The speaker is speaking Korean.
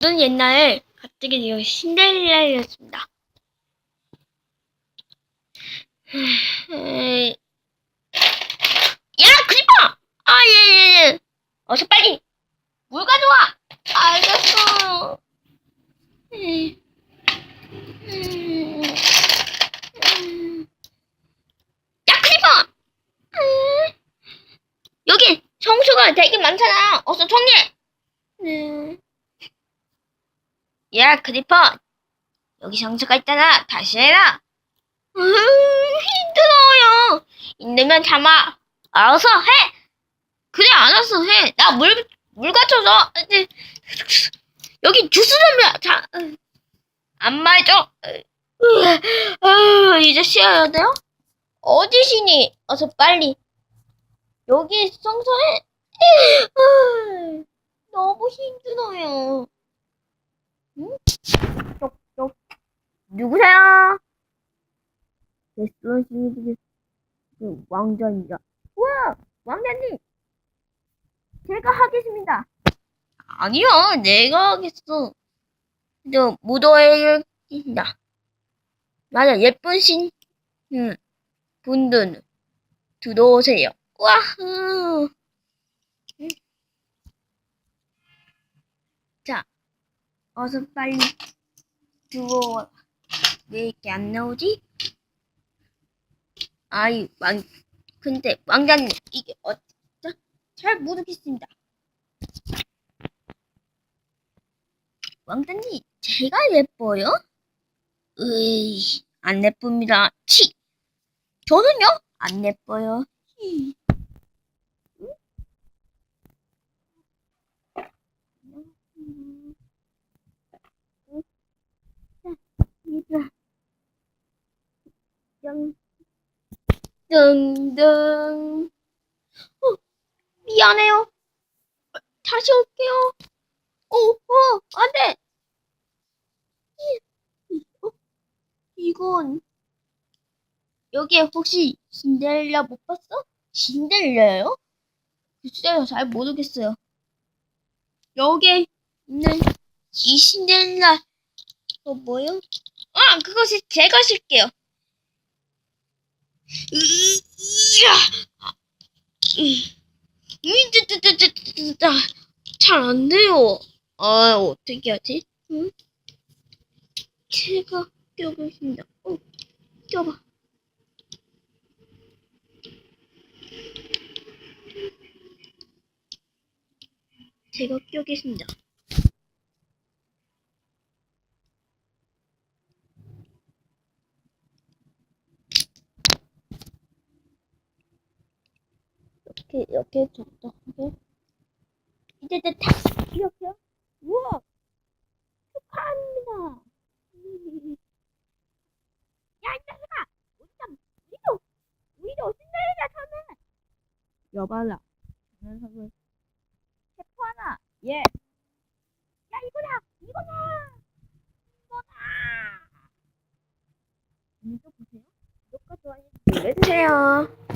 저는 옛날에 갑자기 이거 신데렐라였습니다. 야, 크리퍼! 아, 예, 예, 예. 어서 빨리 물 가져와! 알겠어. 야, 크리퍼! 음. 여기 청소가 되게 많잖아. 어서 정리해. 야, 크리퍼. 여기 청소가 있잖아. 다시 해라. 음, 힘들어요. 힘들면 참아. 알아서 해. 그래, 알아서 해. 나 물, 물 갖춰서. 여기 주스 좀, 자, 안. 아, 이제 쉬어야 돼요? 어디 쉬니? 어서 빨리. 여기 청소해. 아, 너무 힘들어요. 응? 쪽쪽. 누구세요? 레스토랑이 그 왕자입니다. 우와! 왕자님! 제가 하겠습니다. 아니요, 내가 하겠어. 저 무도회를 낀다. 맞아, 예쁘신 음, 분들은 들어오세요. 와후! 음. 자, 어서 빨리 들어와. 왜 이렇게 안 나오지? 아이, 왕, 근데 왕자님, 이게 어쩌? 잘 모르겠습니다. 왕자님, 제가 예뻐요? 으이, 안 예쁩니다. 치! 저는요? 안 예뻐요. 히. 응? 응? 자, 얘들아. 영. 등등. 어, 미안해요. 어, 다시 올게요. 어, 어, 안 돼. 이, 어, 이건, 여기에 혹시 신데렐라 못 봤어? 신데렐라요? 글쎄요, 잘 모르겠어요. 여기에 있는 이 신데렐라, 어, 뭐요? 아, 그것이 제가 쓸게요. 잘 안 돼요. 아, 어떻게 하지? 응? 제가 껴보겠습니다. 어, 껴봐. 제가 껴겠습니다. 이렇게 이렇게 적당하게 이제 이제 다 이렇게요? 우와 축하합니다. 야 이따가 우리가 우리도 우리도 신데렐라 선을 여발라 녀석을 체포 하나 예. 야 이거다 이거다 이거다. 오늘도 보세요. 구독과 좋아요 눌러주세요.